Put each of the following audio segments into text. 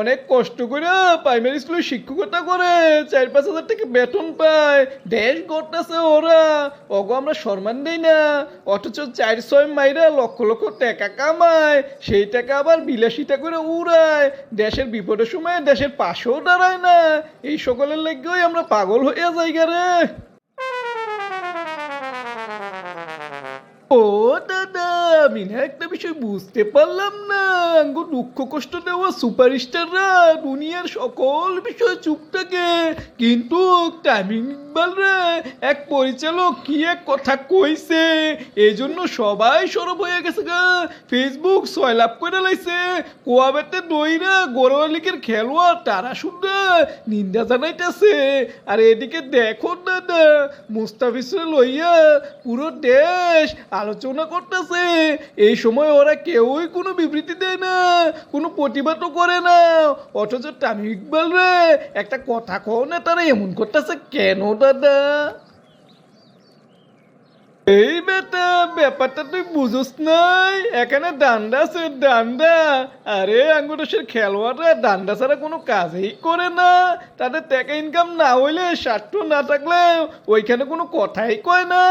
অনেক কষ্ট করে প্রাইমারি স্কুলে শিক্ষকতা করে, চার পাঁচ হাজার টাকা বেতন পায়। দেশ গড়তেছে ওরা। ওগো আমরা সম্মান দেই না। অথচ চার ছয় মাইরা লক্ষ লক্ষ টাকা কামায়। সেই টাকা আবার বিলাসিতা করে উড়ায়। দেশের বিপদের সময় দেশের পাশেও দাঁড়ায় না। এই সকলের লেগেই আমরা পাগল হইয়া যাই রে। আমি না একটা বিষয় বুঝতে পারলাম না। আঙ্গু দুঃখ কষ্ট দেওয়া সুপারস্টাররা দুনিয়ার সকল বিষয় চুপ থাকে। কিন্তু টাইমিং ইকবাল রে, এক পরিচালক কি এক কথা কইছে? এই জন্য সবাই সরব হয়ে গেছে গা। ফেসবুক সয়লাভ করে লাইছে। কোয়াবেতে দইরা গোরওয়ালিকের খেলোয়াড় তারা শুদ্ধ নিন্দা জানাইতেছে। আর এদিকে দেখো দাদা, মুস্তাফিজরে লইয়া পুরো দেশ আলোচনা করতেছে। এই সময় ওরা কেউই কোনো বিবৃতি দেয় না, কোনো প্রতিবাদও করে না। অথচ তামিম ইকবাল রে, একটা কথা কও না, তারা এমন করতেছে কেন, দাদা? এই বেটা, ব্যাপারটা তুই বুঝোস নাই। এখানে ডান্ডা আছে, ডান্ডা। আরে, আঙ্গুরেশের খেলোয়াড়রা ডান্ডা ছাড়া কোনো কাজই করে না। তাদের টাকা ইনকাম না হইলে স্বার্থ না থাকলে ওইখানে কোনো কথাই কয় না।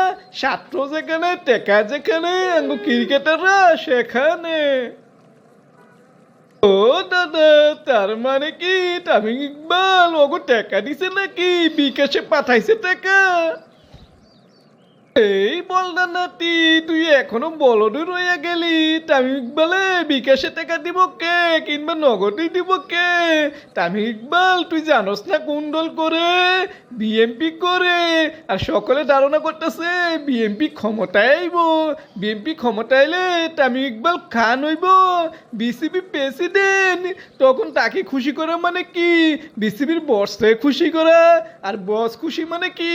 স্বার্থ যেখানে, টাকা যেখানে আঙ্গু ক্রিকেটাররা সেখানে। ও দাদা, তার মানে কি? তামিম ইকবাল, ওগো টাকা দিছে নাকি? বিকাশে পাঠাইছে টাকা। এই বল না নাতি, তুই এখনও বলদই রইয়া গেলি। তামিম ইকবালে বিকাশে টাকা দিব কে, কিংবা নগদই দিব কে? তামিম ইকবাল তুই জানোস না কোন দল করে, বিএমপি করে, আর সকলে ধারণা করতেছে বিএমপি ক্ষমতায় আইব। বিএমপি ক্ষমতায় আইলে তামিম ইকবাল খান হইব। বিসিবি প্রেসিডেন্ট, তখন তাকে খুশি করা মানে কি? বিসিবির বসে খুশি করা, আর বস খুশি মানে কি?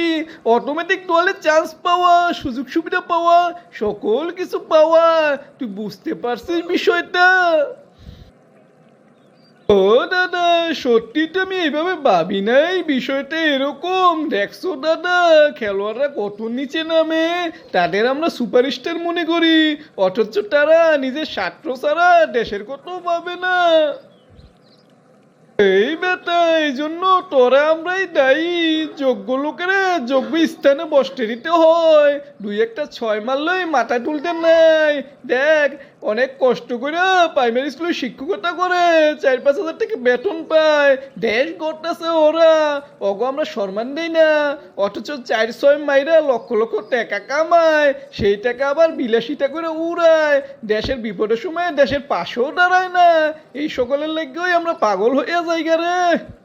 অটোমেটিক দলে চান্স পাওয়া। সুযোগ সুবিধা পাওয়া, সকল কিছু পাওয়া, তুই বুঝতে পারছিস বিষয়টা? ও দাদা আমি এইভাবে ভাবি নাই বিষয়টা এরকম। দেখছ দাদা, খেলোয়াড়রা কত নিচে নামে, তাদের আমরা সুপারস্টার মনে করি। অথচ তারা নিজের ছাত্র ছাড়া দেশের কত পাবে না। এই বেটা এই জন্য তোরা আমরাই দায়ী। যোগ্য লোকেরা যোগ্য স্থানে বসতে দিতে হয়। দুই একটা ছয় মারলেই মাথা তুলতে নাই। দেখ অনেক কষ্ট করে প্রাইমারি স্কুলে শিক্ষকতা করে, চার পাঁচ হাজার টাকা বেতন পায়। দেশ গড়তেছে ওরা। ওগো, আমরা সম্মান দিই না। অথচ চার, ছয় মাইরা লক্ষ লক্ষ টাকা কামায়। সেই টাকা আবার বিলাসিতা করে উড়ায়। দেশের বিপদের সময় দেশের পাশেও দাঁড়ায় না। এই সকলের লেগেই আমরা পাগল হইয়া যাই রে।